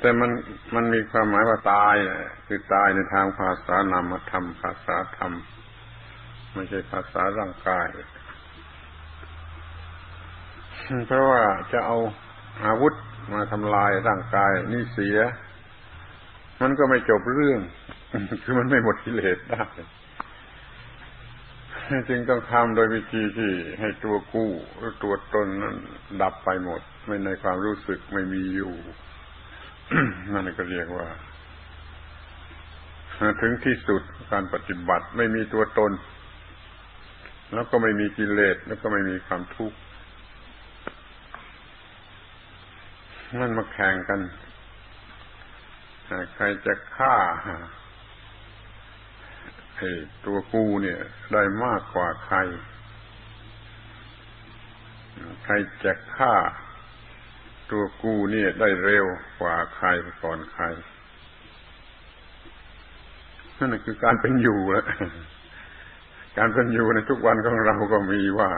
แต่มันมันมีความหมายว่าตายคือตายในทางภาษานามธรรม ภาษาธรรม ไม่ใช่ภาษาร่างกาย เพราะว่าจะเอาอาวุธมาทำลายร่างกาย นี่เสีย มันก็ไม่จบเรื่อง คือมันไม่หมดกิเลสได้จึงต้องทำโดยวิธีที่ให้ตัวกู้หรือตัวตนนั้นดับไปหมด ไม่ในความรู้สึกไม่มีอยู่ นั่นก็เรียกว่า ถึงที่สุดการปฏิบัติไม่มีตัวตน แล้วก็ไม่มีกิเลสแล้วก็ไม่มีความทุกข์นั่นมาแข่งกันใครจะฆ่าไอ้ตัวกูเนี่ย ได้มากกว่าใคร ใครจะฆ่า ตัวกูเนี่ยได้เร็วกว่าใครก่อนใคร นั่นคือการเป็นอยู่แล้วการเป็นอยู่ในทุกวันของเราก็มีว่า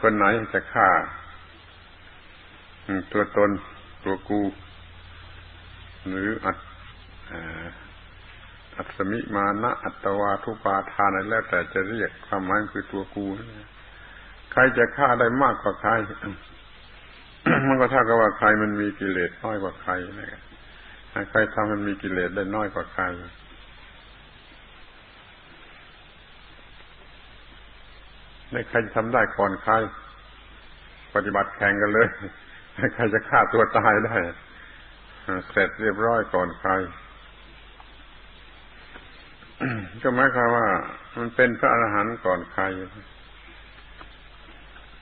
คนไหนจะฆ่า ตัวตนตัวกู หรืออัตอัตมิมานะอัตวาทุปาทานอะไรแล้วแต่จะเรียกความหมายคือตัวกู ใครจะฆ่าได้มากกว่าใคร มันก็เท่ากับว่าใครมันมีกิเลสน้อยกว่าใครนะครับใครทำมันมีกิเลสได้น้อยกว่าใครในใครทำได้ก่อนใคร ปฏิบัติแข่งกันเลยใครจะฆ่าตัวตายได้เสร็จเรียบร้อยก่อนใคร ก็หมายความว่า มันเป็นพระอรหันต์ก่อนใคร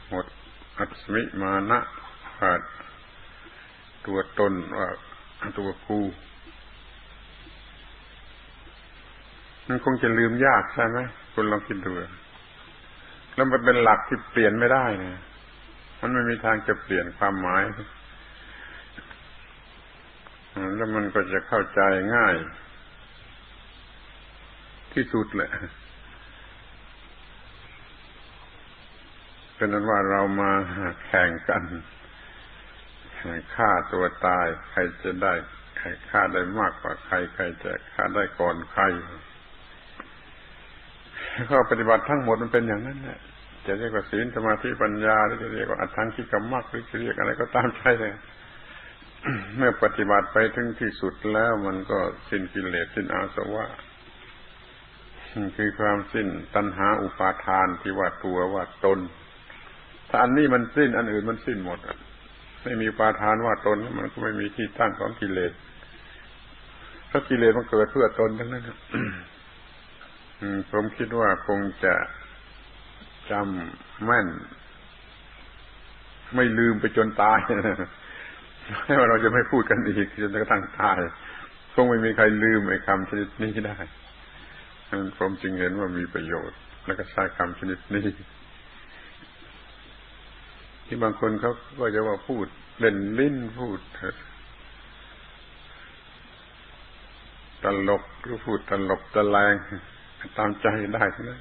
หมดอัศมิมานะ ขาด ตัวตนว่าตัวกูมันคงจะลืมยากใช่ไหมคุณลองคิดดูแล้วมันเป็นหลักที่เปลี่ยนไม่ได้นะมันไม่มีทางจะเปลี่ยนความหมายแล้วมันก็จะเข้าใจง่าย ที่สุดแหละเป็นนั้นว่าเรามาแข่งกัน ฆ่าตัวตาย ใครจะได้ ใครฆ่าได้มากกว่าใคร ใครจะฆ่าได้ก่อนใครข้อปฏิบัติทั้งหมดมันเป็นอย่างนั้นแหละจะเรียกว่าศีลสมาธิปัญญาหรือจะเรียกว่าอัตถังคิกรรมักหรือจะเรียกอะไรก็ตามใช่เลยเมื่อปฏิบัติไปถึงที่สุดแล้วมันก็สิ้นกิเลสสิ้นอาสวะคือความสิ้นตัณหาอุปาทานที่ว่าตัวว่าตนถ้าอันนี้มันสิ้นอันอื่นมันสิ้นหมด ไม่มีปาทานว่าตน มันก็ไม่มีที่ตั้งของกิเลสถ้ากิเลสมันเกิดเพื่อตนทั้งนั้นผมคิดว่าคงจะจำแม่น ไม่ลืมไปจนตายไม่ว่าเราจะไม่พูดกันอีกจนกระทั่งตายคงไม่มีใครลืมไอ้คำชนิดนี้ได้ผมจึงเห็นว่ามีประโยชน์ แล้วก็ใช้คำชนิดนี้ ที่บางคนเขาก็จะว่าพูดเล่นลิ้นพูดตลกหรือพูดตลกตะแรงตามใจได้นะ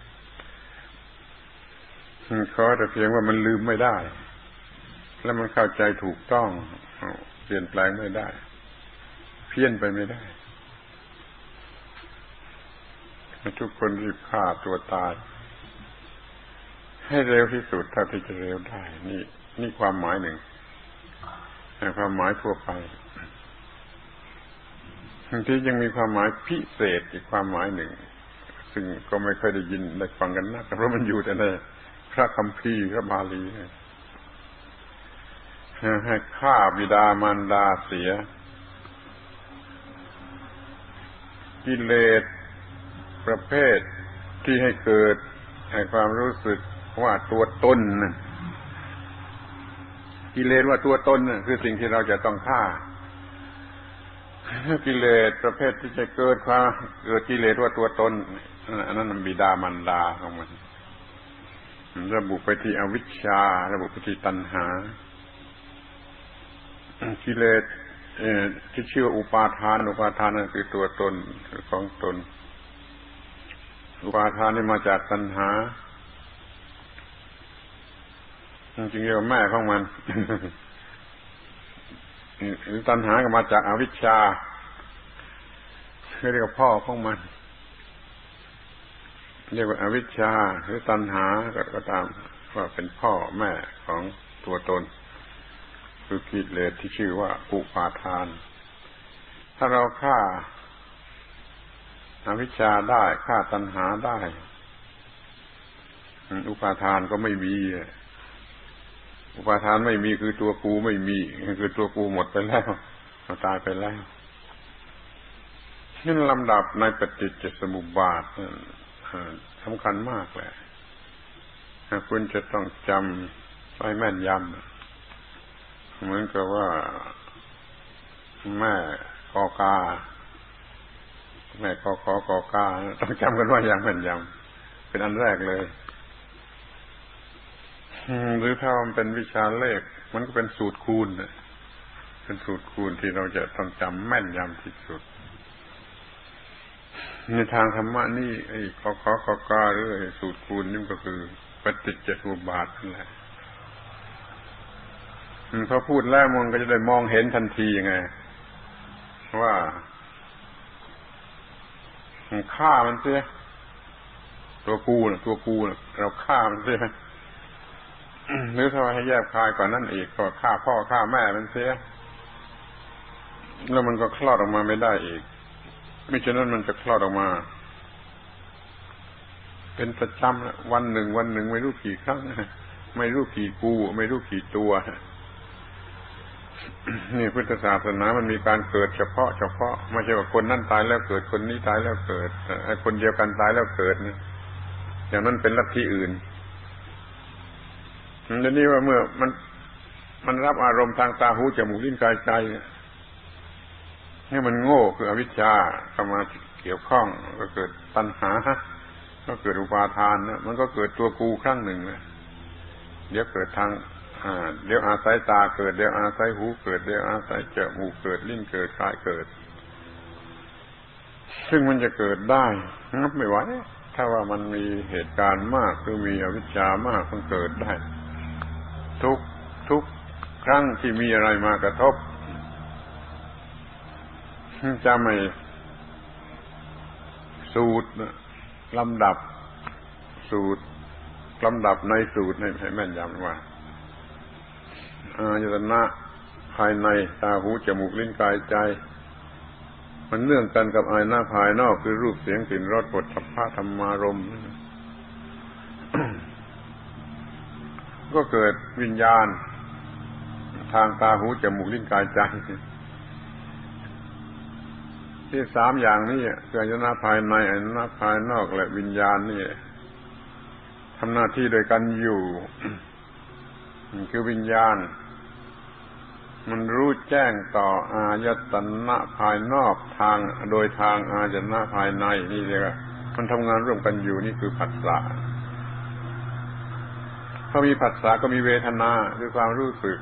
เขาแต่เพียงว่ามันลืมไม่ได้ แล้วมันเข้าใจถูกต้อง เปลี่ยนแปลงไม่ได้ เพี้ยนไปไม่ได้ทุกคนรีบฆ่าตัวตาย ให้เร็วที่สุดเท่าที่จะเร็วได้ นี่ นี่ความหมายหนึ่งความหมายทั่วไปบางทียังมีความหมายพิเศษอีกความหมายหนึ่ง ซึ่งก็ไม่เคยได้ยินได้ฟังกันนักเพราะมันอยู่แต่ในพระคัมภีร์พระบาลีให้ฆ่าบิดามารดาเสีย กิเลสประเภทที่ให้เกิดให้ความรู้สึก ว่าตัวตนกิเลสว่าตัวตนคือสิ่งที่เราจะต้องฆ่ากิเลสประเภทที่จะเกิดความเกิดกิเลสว่าตัวตนอันนั้นบิดามันดาของมันระบุไปที่อวิชชา ระบุไปที่ตัณหา กิเลสที่ชื่ออุปาทาน อุปาทานนั่นคือตัวตนของตน อุปาทานนี่มาจากตัณหา จริงๆเรียกว่าแม่ของมันหรือตัณหาก็มาจากอาวิชชาเรียกว่าพ่อของมัน เรียกว่าอาวิชชา หรือตัณหาก็ตามว่าเป็นพ่อแม่ของตัวตน คือกิเลสที่ชื่อว่าอุปาทาน ถ้าเราฆ่าอาวิชชาได้ฆ่าตัณหาได้ อุปาทานก็ไม่มี อุปาทานไม่มีคือตัวกูไม่มี คือตัวกูหมดไปแล้วตายไปแล้วนี่ลำดับในปฏิจจสมุปบาทสำคัญมากแหละคุณจะต้องจำไว้แม่นยำเหมือนกับว่า แม่กอกา แม่กอขอกอกา ต้องจำกันว่าอย่างแม่นยำเป็นอันแรกเลย หรือถ้ามันเป็นวิชาเลข มันก็เป็นสูตรคูณเป็นสูตรคูณที่เราจะต้องจำแม่นยำที่สุด ในทางธรรมะนี่ไอ้ขอขอขอกาหรือไอ้สูตรคูณนี่ก็คือปฏิจจสมุปบาทนั่นแหละพอพูดแล้วมันก็จะได้มองเห็นทันทีไงว่าฆ่ามันเสียตัวกูนะตัวกูนะเราฆ่ามันเสีย หรือถ้าให้แยบคายกว่านั้นอีกก็ฆ่าพ่อฆ่าแม่มันเสีย แล้วมันก็คลอดออกมาไม่ได้อีกไม่ฉะนั้นมันจะคลอดออกมา เป็นประจำวันหนึ่งวันหนึ่งไม่รู้กี่ครั้งไม่รู้กี่กู ไม่รู้กี่ตัวนี่พุทธศาสนามันมีการเกิดเฉพาะเฉพาะไม่ใช่ว่าคนนั่นตายแล้วเกิดคนนี้ตายแล้วเกิดไอ้คนเดียวกันตายแล้วเกิดอย่างนั้นเป็นลัทธิอื่น มันจะนี่ว่าเมื่อมันมันรับอารมณ์ทางตาหูจมูกลิ้นกายใจนี่มันโง่คืออวิชชาเข้ามาเกี่ยวข้องก็เกิดตัณหา ก็เกิดอุปาทานนะมันก็เกิดตัวกูครั้งหนึ่งนะเดี๋ยวเกิดทางเดี๋ยวอาศัยตาเกิดเดี๋ยวอาศัยหูเกิดเดี๋ยวอาศัยจมูกเกิดลิ้นเกิดกายเกิด ซึ่งมันจะเกิดได้นับไม่ไหวถ้าว่ามันมีเหตุการณ์มากหรือมีอวิชชามากมันเกิดได้ ทุกทุกครั้งที่มีอะไรมากระทบจะไม่สูตรลำดับสูตรลำดับในสูตรให้แม่นยำว่าอายตนะภายในตาหูจมูกลิ้นกายใจ มันเนื่องกันกับอายหน้าภายนอกคือรูปเสียงกลิ่นรสบทสัพพะธรรมารมณ์ ก็เกิดวิญญาณ ทางตาหูจมูกลิ้นกายใจ ที่สามอย่างนี้คืออายนาภายในอายนาภายนอกและวิญญาณนี่ทำหน้าที่โดยกันอยู่คือวิญญาณ มันรู้แจ้งต่ออายตนะภายนอกทางโดยทางอายตนะภายในนี่เรียกมันทำงานร่วมกันอยู่นี่คือผัสสะ พอมีผัสสะก็มีเวทนาคือความรู้สึก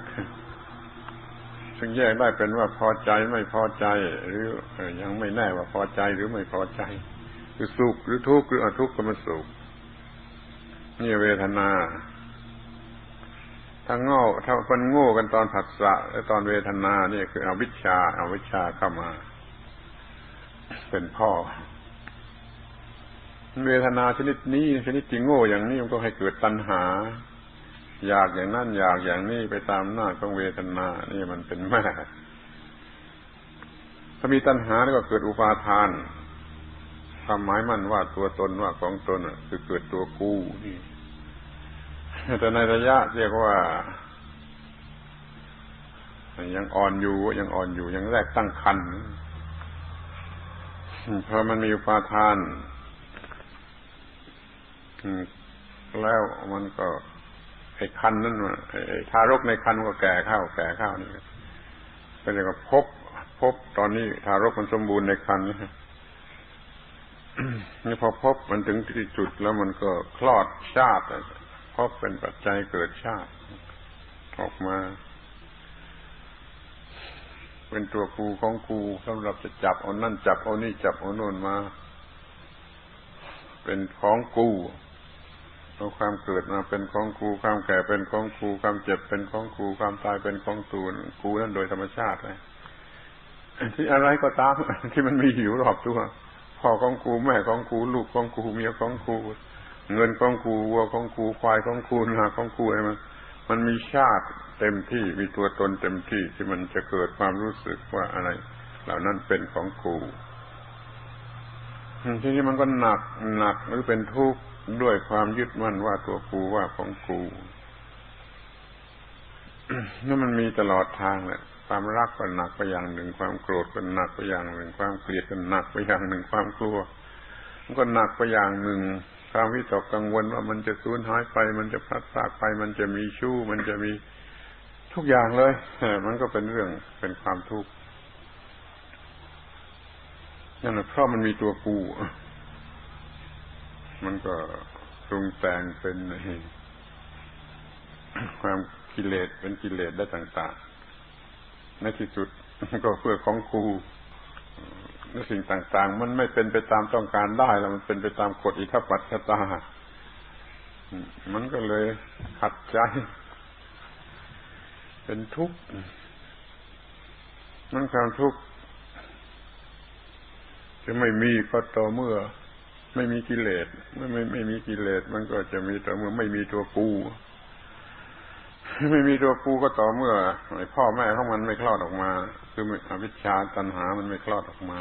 ซึ่งแยกได้เป็นว่าพอใจไม่พอใจ หรือยังไม่แน่ว่าพอใจหรือไม่พอใจ คือสุขหรือทุกข์หรืออทุกข์ก็มาสุขนี่เวทนาถ้าโง่ถ้าคนโง่กันตอนผัสสะและตอนเวทนานี่คือเอาวิชาเอาวิชาเข้ามา เป็นพ่อ เวทนาชนิดนี้ชนิดที่โง่อย่างนี้มันก็ให้เกิดตัณหา อยากอย่างนั้นอยากอย่างนี้ไปตามหน้าของเวทนา นี่มันเป็นแม่ถ้ามีตัณหาแล้วก็เกิดอุปาทานความหมายมันว่าตัวตนว่าของตนคือเกิดตัวกูนี่แต่ในระยะเรียกว่า ยังอ่อนอยู่ยังอ่อนอยู่ยังแรกตั้งคันพอมันมีอุปาทานแล้วมันก็ ไอ้คันนั่นไอ้ทารกในคันก็แก่ข้าวแก่ข้าวนี่ก็เรียกว่าพบพบตอนนี้ทารกมันสมบูรณ์ในคันนี่พอพบมันถึงที่จุดแล้วมันก็คลอดชาติพบเป็นปัจจัยเกิดชาติ ออกมา เป็นตัวกูของกูสำหรับจะจับเอานั่นจับเอานี่จับเอาโน่นมา เป็นของกู เอาความเกิดมาเป็นของกูความแก่เป็นของกูความเจ็บเป็นของกูความตายเป็นของตูนกูนั่นโดยธรรมชาติเลยที่อะไรก็ตามที่มันมีอยู่รอบตัวพ่อของกูแม่ของกูลูกของกูเมียของกูเงินของกูวัวของกูควายของกูนาของกูอะไรมันมันมีชาติเต็มที่มีตัวตนเต็มที่ที่มันจะเกิดความรู้สึกว่าอะไร เหล่านั้นเป็นของกูทีนี้มันก็หนักหนักหรือเป็นทุกข์ ด้วยความยึดมั่นว่าตัวกูว่าของกูนั่นมันมีตลอดทางแหละความรักก็หนักไปอย่างหนึ่ง ความโกรธก็หนักไปอย่างหนึ่ง ความเกลียดก็หนักไปอย่างหนึ่ง ความกลัว มันก็หนักไปอย่างหนึ่ง ความวิตกกังวลว่ามันจะสูญหายไป มันจะพลัดพรากไป มันจะมีชู้ มันจะมีทุกอย่างเลยมันก็เป็นเรื่องเป็นความทุกข์นั่นแหละเพราะมันมีตัวกู มันก็ปรุงแต่งเป็นความกิเลสเป็นกิเลสได้ต่างๆ ในที่สุดก็เพื่อของกูและสิ่งต่างๆ มันไม่เป็นไปตามต้องการได้แล้วมันเป็นไปตามกฎอิทธิปัตชตามันก็เลยขัดใจ เป็นทุกข์มันความทุกข์จะไม่มีก็ต่อเมื่อ ไม่มีกิเลสไม่ไม่ไม่มีกิเลสมันก็จะมีต่อเมื่อไม่มีตัวกูไม่มีตัวกูก็ต่อเมื่อพ่อแม่ของมันไม่คลอดออกมา คืออวิชชาตัณหามันไม่คลอดออกมา